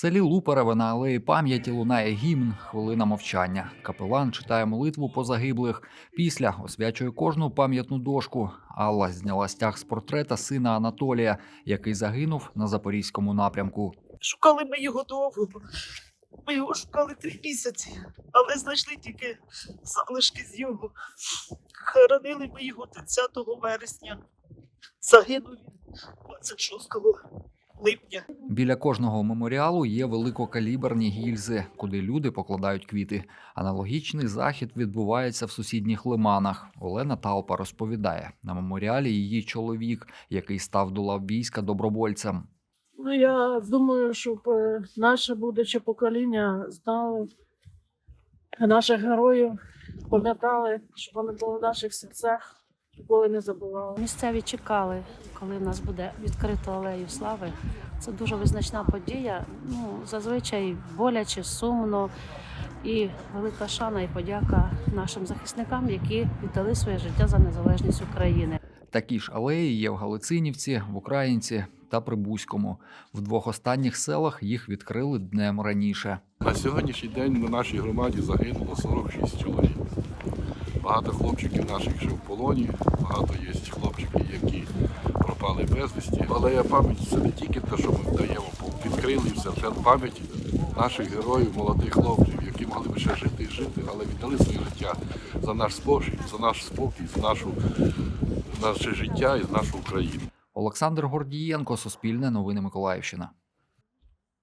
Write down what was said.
селі Лупереве на алеї пам'яті лунає гімн, хвилина мовчання. Капелан читає молитву по загиблих. Після освячує кожну пам'ятну дошку. Алла зняла стяг з портрета сина Анатолія, який загинув на запорізькому напрямку. Шукали ми його довго. Ми його шукали три місяці, але знайшли тільки залишки з його. Хоронили ми його 30 вересня. Загинув він 26 липня. Біля кожного меморіалу є великокаліберні гільзи, куди люди покладають квіти. Аналогічний захід відбувається в сусідніх лиманах. Олена Талпа розповідає на меморіалі її чоловік, який став до лав війська добровольцем. Ну, я думаю, щоб е, наше будуче покоління знали наших героїв, пам'ятали, щоб вони були в наших серцях, ніколи не забували. Місцеві чекали, коли в нас буде відкрито алею слави. Це дуже визначна подія. Ну, зазвичай боляче, сумно і велика шана і подяка нашим захисникам, які віддали своє життя за незалежність України. Такі ж алеї є в Галицинівці, в Українці та Прибузькому. В двох останніх селах їх відкрили днем раніше. На сьогоднішній день на нашій громаді загинуло 46 чоловік. Багато хлопчиків наших ще в полоні, багато є хлопчиків, які пропали безвісті. Але я пам'ять це не тільки те, що ми даємо, відкрили все, це пам'ять наших героїв, молодих хлопців, які могли б ще жити і жити, але віддали своє життя за наш спокій, за наш спокій, за нашу, наше життя і за нашу Україну. Олександр Гордієнко, Суспільне новини Миколаївщина.